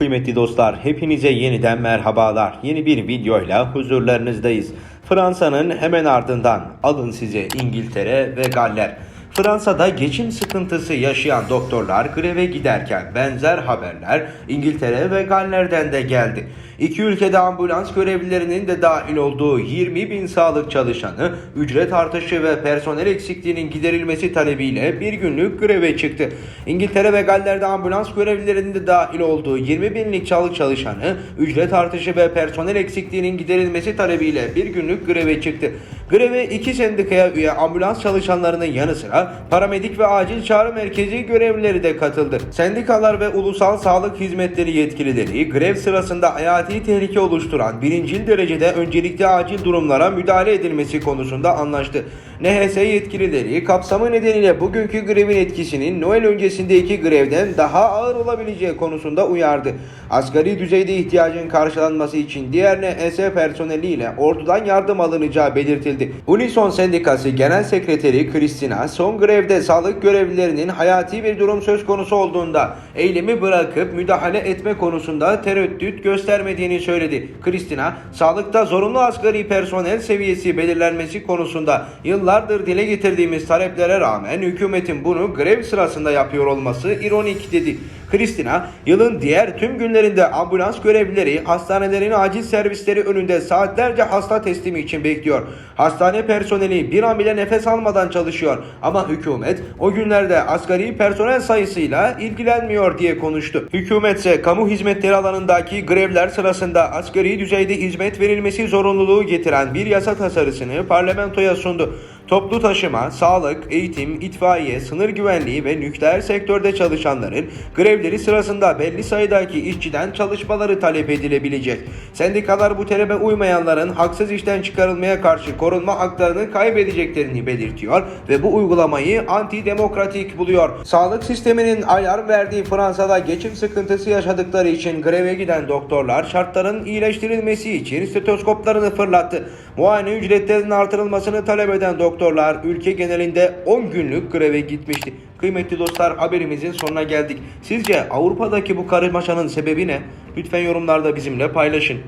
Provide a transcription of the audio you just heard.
Kıymetli dostlar, hepinize yeniden merhabalar. Yeni bir videoyla huzurlarınızdayız. Fransa'nın hemen ardından alın size İngiltere ve Galler. Fransa'da geçim sıkıntısı yaşayan doktorlar greve giderken benzer haberler İngiltere ve Galler'den de geldi. İki ülkede ambulans görevlilerinin de dahil olduğu 20 bin sağlık çalışanı ücret artışı ve personel eksikliğinin giderilmesi talebiyle bir günlük greve çıktı. İngiltere ve Galler'de ambulans görevlilerinin de dahil olduğu 20 binlik sağlık çalışanı ücret artışı ve personel eksikliğinin giderilmesi talebiyle bir günlük greve çıktı. Greve iki sendikaya üye ambulans çalışanlarının yanı sıra paramedik ve acil çağrı merkezi görevlileri de katıldı. Sendikalar ve ulusal sağlık hizmetleri yetkilileri grev sırasında hayati tehlike oluşturan birincil derecede öncelikli acil durumlara müdahale edilmesi konusunda anlaştı. NHS yetkilileri kapsamı nedeniyle bugünkü grevin etkisinin Noel öncesindeki grevden daha ağır olabileceği konusunda uyardı. Asgari düzeyde ihtiyacın karşılanması için diğer NHS personeliyle ordudan yardım alınacağı belirtildi. Unison Sendikası Genel Sekreteri Kristina son grevde sağlık görevlilerinin hayati bir durum söz konusu olduğunda eylemi bırakıp müdahale etme konusunda tereddüt göstermediğini söyledi. Kristina, sağlıkta zorunlu asgari personel seviyesi belirlenmesi konusunda yıllardır dile getirdiğimiz taleplere rağmen hükümetin bunu grev sırasında yapıyor olması ironik dedi. Kristina, yılın diğer tüm günlerinde ambulans görevlileri hastanelerin acil servisleri önünde saatlerce hasta teslimi için bekliyor. Hastane personeli bir an bile nefes almadan çalışıyor ama hükümet o günlerde asgari personel sayısıyla ilgilenmiyor diye konuştu. Hükümetse kamu hizmetleri alanındaki grevler sırasında asgari düzeyde hizmet verilmesi zorunluluğu getiren bir yasa tasarısını parlamentoya sundu. Toplu taşıma, sağlık, eğitim, itfaiye, sınır güvenliği ve nükleer sektörde çalışanların grevleri sırasında belli sayıdaki işçiden çalışmaları talep edilebilecek. Sendikalar bu talebe uymayanların haksız işten çıkarılmaya karşı korunma haklarını kaybedeceklerini belirtiyor ve bu uygulamayı antidemokratik buluyor. Sağlık sisteminin alarm verdiği Fransa'da geçim sıkıntısı yaşadıkları için greve giden doktorlar şartların iyileştirilmesi için stetoskoplarını fırlattı. Muayene ücretlerinin artırılmasını talep eden doktorlar ülke genelinde 10 günlük greve gitmişti. Kıymetli dostlar haberimizin sonuna geldik. Sizce Avrupa'daki bu karmaşanın sebebi ne? Lütfen yorumlarda bizimle paylaşın.